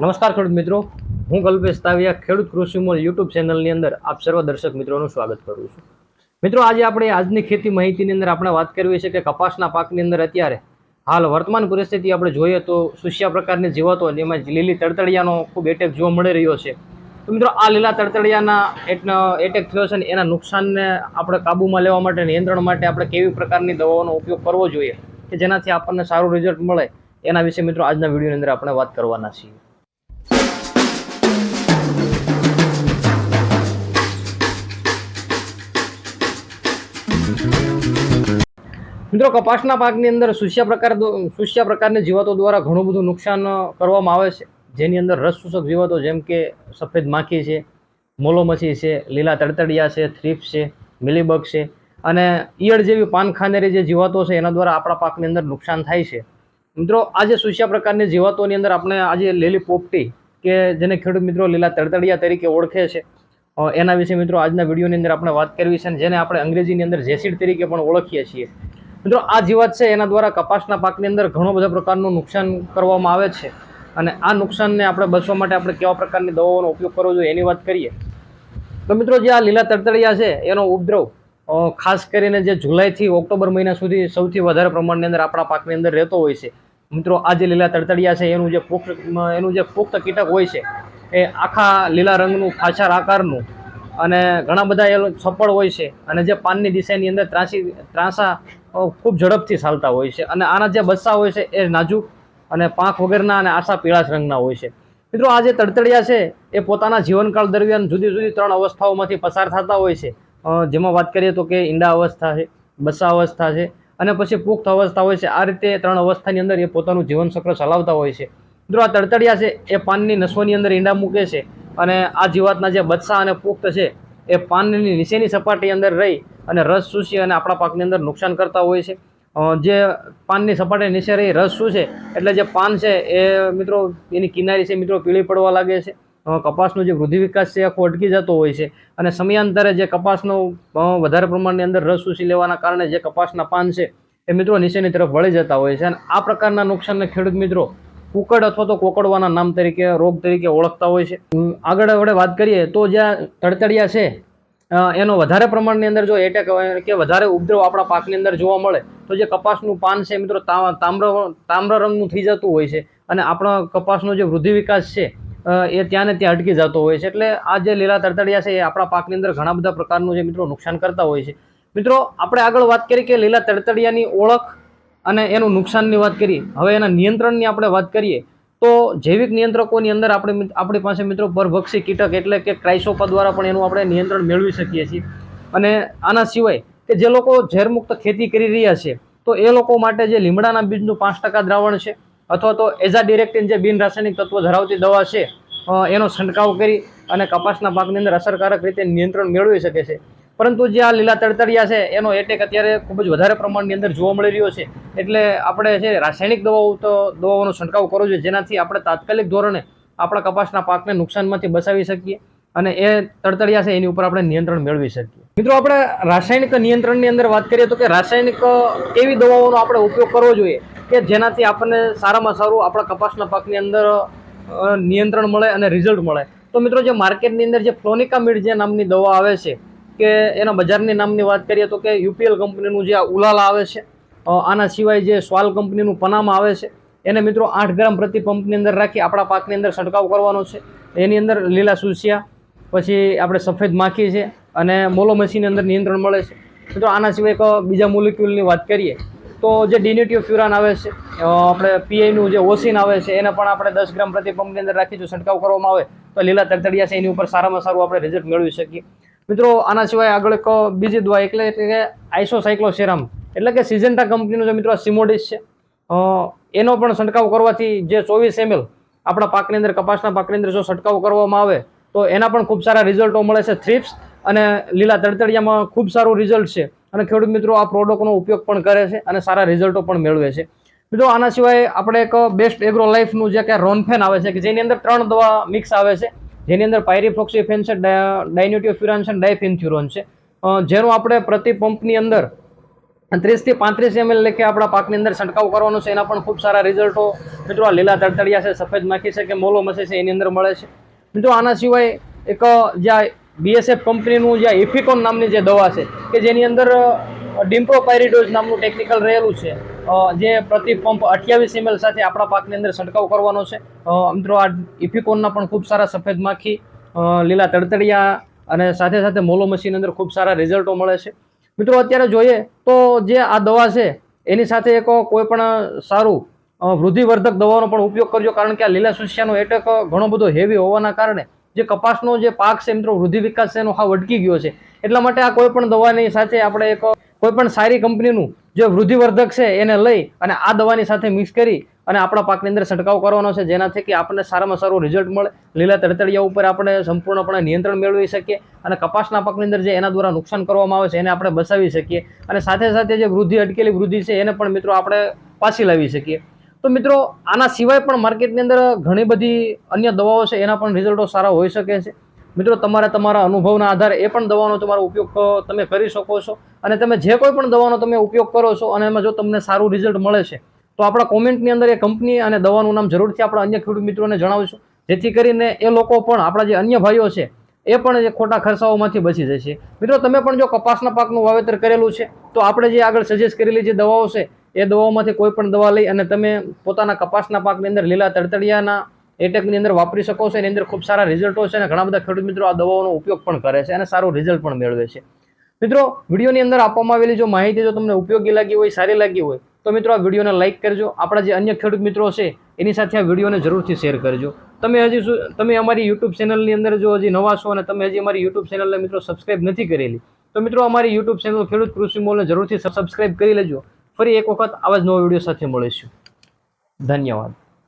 નમસ્કાર ખેડૂત મિત્રો. હું કલ્પેશ તાવિયા, ખેડૂત કૃષિ મોલ યુટ્યુબ ચેનલની અંદર આપ સર્વ દર્શક મિત્રોનું સ્વાગત કરું છું. મિત્રો, આજે આપણે આજની ખેતી માહિતીની અંદર આપણે વાત કરવી છે કે કપાસના પાકની અંદર અત્યારે હાલ વર્તમાન પરિસ્થિતિ આપણે જોઈએ તો સુશિયા પ્રકારની જીવાતો જેમાં લીલી તડતડિયાનો ખૂબ એટેક જોવા મળી રહ્યો છે. તો મિત્રો, આ લીલા તડતડિયાના એટેક થયો છે ને એના નુકસાનને આપણે કાબૂમાં લેવા માટે, નિયંત્રણ માટે આપણે કેવી પ્રકારની દવાઓનો ઉપયોગ કરવો જોઈએ કે જેનાથી આપણને સારું રિઝલ્ટ મળે એના વિશે મિત્રો આજના વિડીયોની અંદર આપણે વાત કરવાના છીએ. મિત્રો, કપાસના પાકની અંદર સુસ્યા પ્રકાર સુસ્યા પ્રકારની જીવાતો દ્વારા ઘણું બધું નુકસાન કરવામાં આવે છે. જેની અંદર રસ જીવાતો જેમ કે સફેદ માખી છે મોલોમછી છે, લીલા તડતડિયા છે થ્રીપ છે, મિલીબગ છે અને ઈયળ જેવી પાનખાનેરી જે જીવાતો છે, એના દ્વારા આપણા પાકની અંદર નુકસાન થાય છે. મિત્રો આજે સુસ્યા પ્રકારની જીવાતોની અંદર આપણે આજે લીલી પોપટી કે જેને ખેડૂત મિત્રો લીલા તડતડિયા તરીકે ઓળખે છે એના વિશે મિત્રો આજના વિડીયોની અંદર આપણે વાત કરવી છે જેને આપણે અંગ્રેજીની અંદર જેસિડ તરીકે પણ ઓળખીએ છીએ. મિત્રો, આ જીવાત છે, એના દ્વારા કપાસના પાકની અંદર ઘણો બધા પ્રકારનું નુકસાન કરવામાં આવે છે. અને આ નુકસાનને આપણે બચવા માટે આપણે કેવા પ્રકારની દવાઓનો ઉપયોગ કરવો જોઈએ એની વાત કરીએ. તો મિત્રો, જે આ લીલા તડતડિયા છે, એનો ઉપદ્રવ ખાસ કરીને જે જુલાઈથી ઓક્ટોબર મહિના સુધી સૌથી વધારે પ્રમાણની અંદર આપણા પાકની અંદર રહેતો હોય છે. મિત્રો, આ જે લીલા તડતડિયા છે, એનું જે પુખ્ત, એનું જે પુખ્ત કીટક હોય છે, એ આખા લીલા રંગનું ખાછાર આકારનું અને ઘણા બધા એ સફળ હોય છે અને જે પાનની દિશાની અંદર ત્રાસી, ત્રાંસા ખૂબ ઝડપથી ચાલતા હોય છે. અને આના જે બસ્સા હોય છે એ નાજુક અને પાંખ વગરના અને આશા પીળાશ રંગના હોય છે. મિત્રો, આ જે તડતડિયા છે એ પોતાના જીવનકાળ દરમિયાન જુદી જુદી ત્રણ અવસ્થાઓમાંથી પસાર થતા હોય છે. જેમાં વાત કરીએ તો કે ઈંડા અવસ્થા છે, બસ્સા અવસ્થા છે અને પછી પુખ્ત અવસ્થા હોય છે. આ રીતે ત્રણ અવસ્થાની અંદર એ પોતાનું જીવનચક્ર ચલાવતા હોય છે. મિત્રો, આ તડતડિયા છે એ પાનની નસોની અંદર ઈંડા મૂકે છે. અને આ જીવાતના જે બચ્છા અને પુખ્ત છે, એ પાનની નીચેની સપાટી અંદર રહી અને રસ ચૂસી અને આપણા પાકની અંદર નુકસાન કરતા હોય છે. જે પાનની સપાટી નીચે રહી, રસ ચૂસે એટલે જે પાન છે, એ મિત્રો, એની કિનારી છે, મિત્રો, પીળી પડવા લાગે છે. કપાસનો જે વૃદ્ધિ વિકાસ છે આખો અટકી જતો હોય છે. અને સમયાંતરે જે કપાસનો વધારે પ્રમાણની અંદર રસ ચૂસી લેવાના કારણે જે કપાસના પાન છે, એ મિત્રો નીચેની તરફ વળી જતા હોય છે. અને આ પ્રકારના નુકસાનને ખેડૂત મિત્રો કુકડ અથવા તો કોકડવાના નામ તરીકે, રોગ તરીકે ઓળખતા હોય છે. આગળ આપણે વાત કરીએ તો જ્યાં તડતડિયા છે એનો વધારે પ્રમાણની અંદર જો એટેક કે વધારે ઉપદ્રવ આપણા પાકની અંદર જોવા મળે, તો જે કપાસનું પાન છે મિત્રો તામ્ર તામ્ર રંગનું થઈ જતું હોય છે. અને આપણા કપાસનો જે વૃદ્ધિ વિકાસ છે એ ત્યાં ને ત્યાં અટકી જતો હોય છે. એટલે આ જે લીલા તડતડિયા છે, એ આપણા પાકની અંદર ઘણા બધા પ્રકારનું જે મિત્રો નુકસાન કરતા હોય છે. મિત્રો, આપણે આગળ વાત કરી કે લીલા તડતડિયાની ઓળખ અને એનું નુકસાનની વાત કરી હવે એના નિયંત્રણની આપણે વાત કરીએ, તો જૈવિક નિયંત્રકોની અંદર આપણે આપણી પાસે મિત્રો પરભક્ષી કીટક એટલે કે ક્રાઇસોપા દ્વારા પણ એનું આપણે નિયંત્રણ મેળવી શકીએ છીએ. અને આના સિવાય કે જે લોકો ઝેરમુક્ત ખેતી કરી રહ્યા છે, તો એ લોકો માટે જે લીમડાના બીજનું પાંચ ટકા દ્રાવણ છે, અથવા તો એઝા ડિરેક્ટિન જે બિન રાસાયણિક તત્વો ધરાવતી દવા છે એનો છંટકાવ કરી અને કપાસના પાકની અંદર અસરકારક રીતે નિયંત્રણ મેળવી શકે છે. પરંતુ જે આ લીલા તડતડિયા છે, એનો એટેક અત્યારે ખૂબ જ વધારે પ્રમાણની અંદર જોવા મળી રહ્યો છે. એટલે આપણે છે રાસાયણિક દવાઓ તો, દવાઓનો છંટકાવ કરવો જોઈએ, જેનાથી આપણે તાત્કાલિક ધોરણે આપણા કપાસના પાકને નુકસાનમાંથી બચાવી શકીએ અને એ તડતડિયા છે, એની ઉપર આપણે નિયંત્રણ મેળવી શકીએ. મિત્રો, આપણે રાસાયણિક નિયંત્રણની અંદર વાત કરીએ તો કે રાસાયણિક એવી દવાઓનો આપણે ઉપયોગ કરવો જોઈએ કે જેનાથી આપણને સારામાં સારું આપણા કપાસના પાકની અંદર નિયંત્રણ મળે અને રિઝલ્ટ મળે. તો મિત્રો, જે માર્કેટની અંદર જે ફ્લોનિકામિડ જે નામની દવા આવે છે કે એના બજારની નામની વાત કરીએ તો કે યુપીએલ કંપનીનું જે આ ઉલાલા આવે છે આના સિવાય જે સ્વાલ કંપનીનું પનામા આવે છે, એને મિત્રો આઠ ગ્રામ પ્રતિ પંપની અંદર રાખી આપણા પાકની અંદર છંટકાવ કરવાનો છે. એની અંદર લીલા સુસિયા પછી આપણે સફેદ માખી છે અને મોલોમસીની અંદર નિયંત્રણ મળે છે. મિત્રો આના સિવાય એક બીજા મોલિક્યુલની વાત કરીએ તો જે ડિનેટિવ ફ્યુરાન આવે છે આપણે પીઆઈનું જે ઓસિન આવે છે, એને પણ આપણે દસ ગ્રામ પ્રતિ પંપની અંદર રાખી જો છંટકાવ કરવામાં આવે તો લીલા તરતડિયા છે, એની ઉપર સારામાં સારું આપણે રિઝલ્ટ મેળવી શકીએ. મિત્રો, આના સિવાય આગળ એક બીજી દવા એટલે કે આઈસોસાયક્લોસેરામ એટલે કે સિઝન્ટા કંપનીનું જે મિત્રો સિમોડિસ છે એનો પણ છંટકાવ કરવાથી જે ચોવીસ એમએલ આપણા પાકની અંદર, કપાસના પાકની અંદર જો છંટકાવ કરવામાં આવે, તો એના પણ ખૂબ સારા રિઝલ્ટો મળે છે થ્રીપ્સ અને લીલા તડતડિયામાં ખૂબ સારું રિઝલ્ટ છે. અને ખેડૂત મિત્રો આ પ્રોડક્ટનો ઉપયોગ પણ કરે છે અને સારા રિઝલ્ટો પણ મેળવે છે. મિત્રો, આના સિવાય આપણે એક બેસ્ટ એગ્રો લાઈફનું જે કે રોનફેન આવે છે, કે જેની અંદર ત્રણ દવા મિક્સ આવે છે. જેની અંદર પાયરીફોક્સીફેન છે ડાયન્યુટિયોફ્યુરાન છે ડાયફિનથ્યુરોન છે. જેનું આપણે પ્રતિ પંપની અંદર ત્રીસથી પાંત્રીસ એમએલ લેખે આપણા પાકની અંદર છંટકાવ કરવાનો છે. એના પણ ખૂબ સારા રિઝલ્ટો. મિત્રો, આ લીલા તડતડિયા છે, સફેદ માખી છે કે મોલો મસે છે, એની અંદર મળે છે. મિત્રો, આના સિવાય એક જ્યાં બીએસએફ કંપનીનું જે ઇફિકોન નામની જે દવા છે, કે જેની અંદર ડિમ્પ્રોપાયરિડોઝ નામનું ટેકનિકલ રહેલું છે. જે પ્રતિ પંપ અઠ્યાવીસ એમએલ સાથે આપણા પાકની અંદર છંટકાવ કરવાનો છે. મિત્રો, આ ઇફિકોનના પણ ખૂબ સારા સફેદ માખી લીલા તડતડિયા અને સાથે સાથે મોલો મશીન અંદર ખૂબ સારા રિઝલ્ટો મળે છે. મિત્રો, અત્યારે જોઈએ તો જે આ દવા છે, એની સાથે એક કોઈ પણ સારું વૃદ્ધિવર્ધક દવાનો પણ ઉપયોગ કરજો, કારણ કે આ લીલા સુસ્યાનો એટેક ઘણો બધો હેવી હોવાના કારણે જે કપાસનો જે પાક છે, મિત્રો, વૃદ્ધિ વિકાસ છે, એનો હાવ અટકી ગયો છે. એટલા માટે આ કોઈ પણ દવાની સાથે આપણે એક કોઈ પણ સારી કંપનીનું જે વૃદ્ધિવર્ધક છે એને લઈ અને આ દવાની સાથે મિક્સ કરી અને આપણા પાકની અંદર છંટકાવ કરવાનો છે, જેનાથી કે આપણને સારામાં સારું રિઝલ્ટ મળે. લીલા તડતડિયા ઉપર આપણે સંપૂર્ણપણે નિયંત્રણ મેળવી શકીએ અને કપાસના પાકની અંદર જે એના દ્વારા નુકસાન કરવામાં આવે છે, એને આપણે બચાવી શકીએ. અને સાથે સાથે જે વૃદ્ધિ, અટકેલી વૃદ્ધિ છે, એને પણ મિત્રો આપણે પાછી લાવી શકીએ. તો મિત્રો, આના સિવાય પણ માર્કેટની અંદર ઘણી બધી અન્ય દવાઓ છે, એના પણ રિઝલ્ટો સારા હોઈ શકે છે. મિત્રો, તમારે તમારા અનુભવના આધારે એ પણ દવાનો તમારો ઉપયોગ તમે કરી શકો છો. અને તમે જે કોઈ પણ દવાનો તમે ઉપયોગ કરો છો અને એમાં જો તમને સારું રિઝલ્ટ મળે છે, તો આપણા કોમેન્ટની અંદર એ કંપની અને દવાનું નામ જરૂરથી આપણા અન્ય ખેડૂત મિત્રોને જણાવીશું. જેથી કરીને એ લોકો પણ, આપણા જે અન્ય ભાઈઓ છે, એ પણ જે ખોટા ખર્ચાઓમાંથી બચી જશે મિત્રો, તમે પણ જો કપાસના પાકનું વાવેતર કરેલું છે, તો આપણે જે આગળ સજેસ્ટ કરેલી જે દવાઓ છે, એ દવાઓમાંથી કોઈ પણ દવા લઈ અને તમે પોતાના કપાસના પાકની અંદર લીલા તડતડિયાના એટેકની અંદર વાપરી શકો છો. એની અંદર ખૂબ સારા રિઝલ્ટો છે અને ઘણા બધા ખેડૂત મિત્રો આ દવાઓનો ઉપયોગ પણ કરે છે અને સારું રિઝલ્ટ પણ મેળવે છે. મિત્રો, વિડીયોની અંદર આપવામાં આવેલી જો માહિતી જો તમને ઉપયોગી લાગી હોય, સારી લાગી હોય, તો મિત્રો આ વિડીયોને લાઇક કરજો. આપણા જે અન્ય ખેડૂત મિત્રો છે, એની સાથે આ વિડીયોને જરૂરથી શેર કરજો. તમે હજી શું તમે અમારી યુટ્યુબ ચેનલની અંદર જો હજી નવા છો અને તમે હજી અમારી યુટ્યુબ ચેનલને મિત્રો સબસ્ક્રાઇબ નથી કરેલી, તો મિત્રો અમારી યુટ્યુબ ચેનલ ખેડૂત કૃષિ મોલને જરૂરથી સબસ્ક્રાઇબ કરી લેજો. ફરી એક વખત આવા જ નવો વીડિયો સાથે મળીશું. ધન્યવાદ.